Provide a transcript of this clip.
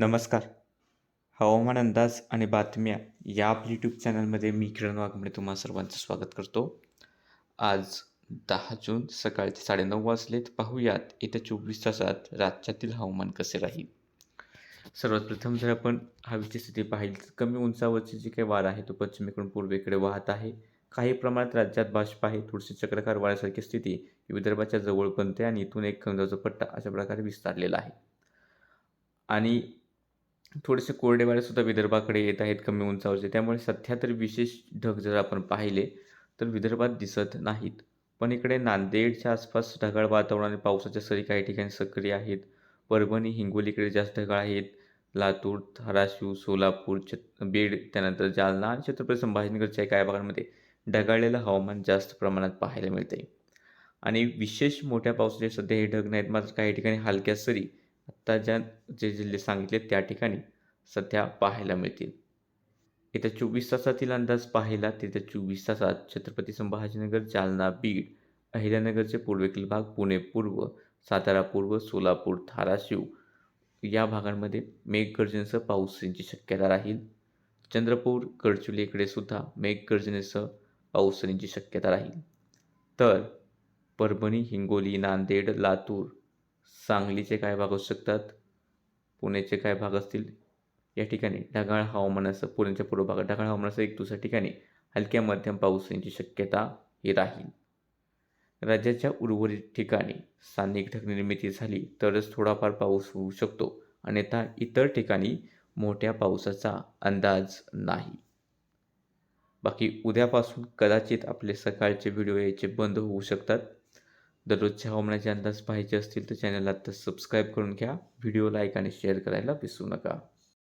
नमस्कार. हवामान अंदाज आणि बातम्या या आपल्या यूट्यूब चॅनलमध्ये मी किरण वाघमडे तुम्हा सर्वांचं स्वागत करतो. आज दहा जून सकाळचे साडेनऊ वाजलेत. पाहूयात येत्या चोवीस तासात राज्यातील हवामान कसे राहील? सर्वात प्रथम जर आपण हवेची स्थिती पाहिली तर कमी उंचावरची जी काही वारा आहे तो पश्चिमेकडून पूर्वेकडे वाहत आहे. काही प्रमाणात राज्यात बाष्प आहे. थोडीशी चक्रकार वाऱ्यासारखी स्थिती ही विदर्भाच्या जवळ बनते आणि इथून एक खंजाचा पट्टा अशा प्रकारे विस्तारलेला आहे. आणि थोडेसे कोरडे वारेसुद्धा विदर्भाकडे येत आहेत कमी उंचावरचे. त्यामुळे सध्या तरी विशेष ढग जर आपण पाहिले तर विदर्भात दिसत नाहीत. पण इकडे नांदेडच्या आसपास ढगाळ वातावरण आणि पावसाच्या सरी काही ठिकाणी सक्रिय आहेत. परभणी हिंगोलीकडे जास्त ढगाळ आहेत. लातूर धाराशिव सोलापूर छत बीड त्यानंतर जालना आणि छत्रपती संभाजीनगरच्या काही भागांमध्ये ढगाळलेलं हवामान जास्त प्रमाणात पाहायला मिळते आणि विशेष मोठ्या पावसाचे सध्या हे ढग नाहीत मात्र काही ठिकाणी हलक्या सरी आत्ता ज्या जे जिल्हे सांगितले त्या ठिकाणी सध्या पाहायला मिळतील. येत्या चोवीस तासातील अंदाज पाहिला तर येत्या चोवीस तासात छत्रपती संभाजीनगर जालना बीड अहिल्यानगरचे पूर्वेकडील भाग पुणे पूर्व सातारा पूर्व सोलापूर धाराशिव या भागांमध्ये मेघगर्जनेसह पाऊस यांची शक्यता राहील. चंद्रपूर गडचुलीकडे इकडे सुद्धा मेघगर्जनेसह पाऊस येण्याची शक्यता राहील. तर परभणी हिंगोली नांदेड लातूर सांगलीचे काय भाग असू शकतात? पुण्याचे काय भाग असतील? या ठिकाणी ढगाळ हवामानासह पुण्याच्या पूर्व भागात ढगाळ हवामानासह एक दुसऱ्या ठिकाणी हलक्या मध्यम पाऊस यांची शक्यता ही राहील. राज्याच्या उर्वरित ठिकाणी स्थानिक ढग निर्मिती झाली तरच थोडाफार पाऊस होऊ शकतो. अन्यथा इतर ठिकाणी मोठ्या पावसाचा अंदाज नाही. बाकी उद्यापासून कदाचित आपले सकाळचे व्हिडिओ यायचे बंद होऊ शकतात. दररोजच्या हवामानाचे अंदाज पाहिजे असतील तर चॅनलला आत्ता सबस्क्राईब करून घ्या. व्हिडिओ लाईक आणि शेअर करायला विसरू नका.